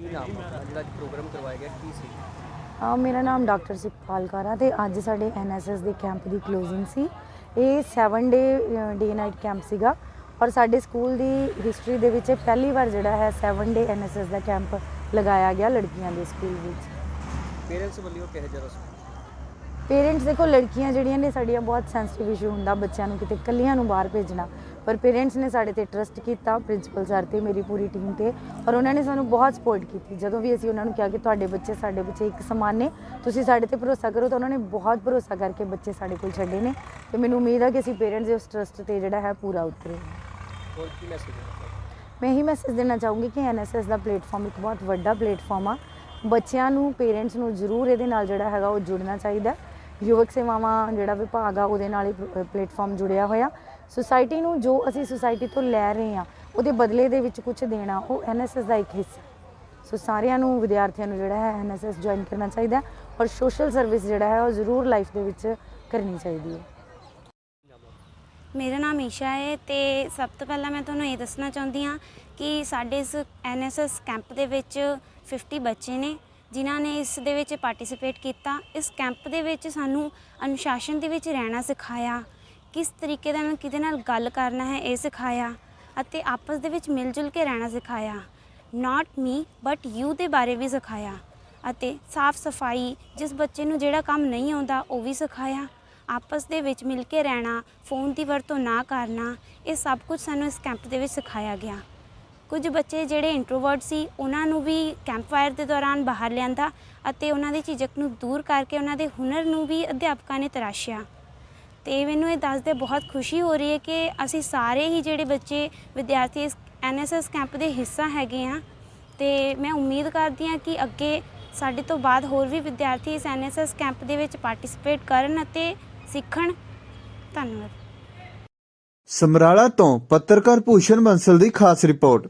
ਕੀ ਨਾਮ ਆ? ਜਿਹੜਾ ਅੱਜ ਪ੍ਰੋਗਰਾਮ ਕਰਵਾਇਆ ਗਿਆ ਕੀ ਸੀ ਅ, ਮੇਰਾ ਨਾਮ ਡਾਕਟਰ ਸੁਖਪਾਲ ਕੌਰ ਆ ਤੇ ਅੱਜ ਸਾਡੇ ਐਨਐਸਐਸ ਦੇ ਕੈਂਪ ਦੀ ਕਲੋਜ਼ਿੰਗ ਸੀ ਇਹ 7 ਡੇ ਡੇ ਨਾਈਟ ਕੈਂਪ ਸੀਗਾ ਔਰ ਸਾਡੇ ਸਕੂਲ ਦੀ ਹਿਸਟਰੀ ਦੇ ਵਿੱਚ ਇਹ ਪਹਿਲੀ ਵਾਰ ਜਿਹੜਾ ਹੈ 7 ਡੇ ਐਨਐਸਐਸ ਦਾ ਕੈਂਪ ਲਗਾਇਆ ਗਿਆ ਲੜਕੀਆਂ ਦੇ ਸਕੂਲ ਵਿੱਚ ਪੇਰੈਂਟਸ ਵੱਲੋਂ ਕਿਹੋ ਜਿਹਾ? ਪੇਰੈਂਟਸ ਦੇਖੋ ਲੜਕੀਆਂ ਜਿਹੜੀਆਂ ਨੇ ਸਾਡੀਆਂ ਬਹੁਤ ਸੈਂਸਿਟਿਵ ਇਸ਼ੂ ਹੁੰਦਾ ਬੱਚਿਆਂ ਨੂੰ ਕਿਤੇ ਇਕੱਲੀਆਂ ਨੂੰ ਬਾਹਰ ਭੇਜਣਾ ਪਰ ਪੇਰੈਂਟਸ ਨੇ ਸਾਡੇ ਤੇ ਟਰਸਟ ਕੀਤਾ ਪ੍ਰਿੰਸੀਪਲ ਸਰ ਤੇ ਮੇਰੀ ਪੂਰੀ ਟੀਮ ਤੇ ਔਰ ਉਹਨਾਂ ਨੇ ਸਾਨੂੰ ਬਹੁਤ ਸਪੋਰਟ ਕੀਤੀ। ਜਦੋਂ ਵੀ ਅਸੀਂ ਉਹਨਾਂ ਨੂੰ ਕਿਹਾ ਕਿ ਤੁਹਾਡੇ ਬੱਚੇ ਸਾਡੇ ਬੱਚੇ ਇੱਕ ਸਮਾਨ ਨੇ ਤੁਸੀਂ ਸਾਡੇ ਤੇ ਭਰੋਸਾ ਕਰੋ ਤਾਂ ਉਹਨਾਂ ਨੇ ਬਹੁਤ ਭਰੋਸਾ ਕਰਕੇ ਬੱਚੇ ਸਾਡੇ ਕੋਲ ਛੱਡੇ ਨੇ ਤੇ ਮੈਨੂੰ ਉਮੀਦ ਹੈ ਕਿ ਅਸੀਂ ਪੇਰੈਂਟਸ ਦੇ ਉਸ ਟਰਸਟ ਤੇ ਜਿਹੜਾ ਹੈ ਪੂਰਾ ਉਤਰੇ। ਹੋਰ ਕੀ ਮੈਸੇਜ ਹੈ ਮੈਂ ਇਹੀ ਮੈਸੇਜ ਦੇਣਾ ਚਾਹੂੰਗੀ ਕਿ ਐਨਐਸਐਸ ਦਾ ਪਲੇਟਫਾਰਮ ਇੱਕ ਬਹੁਤ ਵੱਡਾ ਪਲੇਟਫਾਰਮ ਆ। ਬੱਚਿਆਂ ਨੂੰ ਪੇਰੈਂਟਸ ਨੂੰ ਜ਼ਰੂਰ ਇਹਦੇ ਨਾਲ ਜਿਹੜਾ ਹੈਗਾ ਉਹ ਜੁੜਨਾ ਚਾਹੀਦਾ। ਯੁਵਕ ਸੇਵਾਵਾਂ ਜਿਹੜਾ ਵਿਭਾਗ ਆ ਉਹਦੇ ਨਾਲ ਇਹ ਪਲੇਟਫਾਰਮ ਜੁੜਿਆ ਹੋਇਆ। ਸੁਸਾਇਟੀ ਨੂੰ ਜੋ ਅਸੀਂ ਸੁਸਾਇਟੀ ਤੋਂ ਲੈ ਰਹੇ ਹਾਂ, ਉਹਦੇ ਬਦਲੇ ਦੇ ਵਿੱਚ ਕੁਝ ਦੇਣਾ, ਉਹ ਐਨਐਸਐਸ ਦਾ ਇੱਕ ਹਿੱਸਾ। ਸੋ ਸਾਰਿਆਂ ਨੂੰ, ਵਿਦਿਆਰਥੀਆਂ ਨੂੰ ਜਿਹੜਾ ਹੈ ਐਨਐਸਐਸ ਜੁਆਇਨ ਕਰਨਾ ਚਾਹੀਦਾ ਔਰ ਸੋਸ਼ਲ ਸਰਵਿਸ ਜਿਹੜਾ ਹੈ ਉਹ ਜ਼ਰੂਰ ਲਾਈਫ ਦੇ ਵਿੱਚ ਕਰਨੀ ਚਾਹੀਦੀ ਹੈ। ਮੇਰਾ ਨਾਮ ਈਸ਼ਾ ਹੈ ਤੇ ਸਭ ਤੋਂ ਪਹਿਲਾਂ ਮੈਂ ਤੁਹਾਨੂੰ ਇਹ ਦੱਸਣਾ ਚਾਹੁੰਦੀ ਹਾਂ ਕਿ ਸਾਡੇ ਇਸ ਐਨਐਸਐਸ ਕੈਂਪ ਦੇ ਵਿੱਚ 50 ਬੱਚੇ ਨੇ, ਜਿਨ੍ਹਾਂ ਨੇ ਇਸ ਦੇ ਵਿੱਚ ਪਾਰਟਿਸਿਪੇਟ ਕੀਤਾ। ਇਸ ਕੈਂਪ ਦੇ ਵਿੱਚ ਸਾਨੂੰ ਅਨੁਸ਼ਾਸਨ ਦੇ ਵਿੱਚ ਰਹਿਣਾ ਸਿਖਾਇਆ। ਕਿਸ ਤਰੀਕੇ ਦਾ ਮੈਂ ਕਿਹਦੇ ਨਾਲ ਗੱਲ ਕਰਨਾ ਹੈ ਇਹ ਸਿਖਾਇਆ ਅਤੇ ਆਪਸ ਦੇ ਵਿੱਚ ਮਿਲ ਜੁਲ ਕੇ ਰਹਿਣਾ ਸਿਖਾਇਆ। ਨਾਟ ਮੀ ਬਟ ਯੂ ਦੇ ਬਾਰੇ ਵੀ ਸਿਖਾਇਆ ਅਤੇ ਸਾਫ਼ ਸਫ਼ਾਈ, ਜਿਸ ਬੱਚੇ ਨੂੰ ਜਿਹੜਾ ਕੰਮ ਨਹੀਂ ਆਉਂਦਾ, ਉਹ ਵੀ ਸਿਖਾਇਆ। ਆਪਸ ਦੇ ਵਿੱਚ ਮਿਲ ਕੇ ਰਹਿਣਾ, ਫੋਨ ਦੀ ਵਰਤੋਂ ਨਾ ਕਰਨਾ, ਇਹ ਸਭ ਕੁਝ ਸਾਨੂੰ ਇਸ ਕੈਂਪ ਦੇ ਵਿੱਚ ਸਿਖਾਇਆ ਗਿਆ। ਕੁਝ ਬੱਚੇ ਜਿਹੜੇ ਇੰਟਰੋਵਰਟ ਸੀ, ਉਹਨਾਂ ਨੂੰ ਵੀ ਕੈਂਪ ਫਾਇਰ ਦੇ ਦੌਰਾਨ ਬਾਹਰ ਲਿਆਂਦਾ ਅਤੇ ਉਹਨਾਂ ਦੀ ਝਿਜਕ ਨੂੰ ਦੂਰ ਕਰਕੇ ਉਹਨਾਂ ਦੇ ਹੁਨਰ ਨੂੰ ਵੀ ਅਧਿਆਪਕਾਂ ਨੇ ਤਰਾਸ਼ਿਆ। ਤੇ ਮੈਨੂੰ ਇਹ ਦੱਸਦੇ ਬਹੁਤ ਖੁਸ਼ੀ ਹੋ ਰਹੀ ਹੈ ਕਿ ਅਸੀਂ ਸਾਰੇ ਹੀ ਜਿਹੜੇ ਬੱਚੇ ਵਿਦਿਆਰਥੀ ਇਸ ਐਨਐਸਐਸ ਕੈਂਪ ਦੇ ਹਿੱਸਾ ਹੈਗੇ ਆ ਤੇ ਮੈਂ ਉਮੀਦ ਕਰਦੀ ਹਾਂ ਕਿ ਅੱਗੇ ਸਾਡੇ ਤੋਂ ਬਾਅਦ ਹੋਰ ਵੀ ਵਿਦਿਆਰਥੀ ਇਸ ਐਨਐਸਐਸ ਕੈਂਪ ਦੇ ਵਿੱਚ ਪਾਰਟਿਸਿਪੇਟ ਕਰਨ ਅਤੇ ਸਿੱਖਣ। ਧੰਨਵਾਦ। ਸਮਰਾਲਾ ਤੋਂ ਪੱਤਰਕਾਰ ਭੂਸ਼ਣ ਬੰਸਲ ਦੀ ਖਾਸ ਰਿਪੋਰਟ।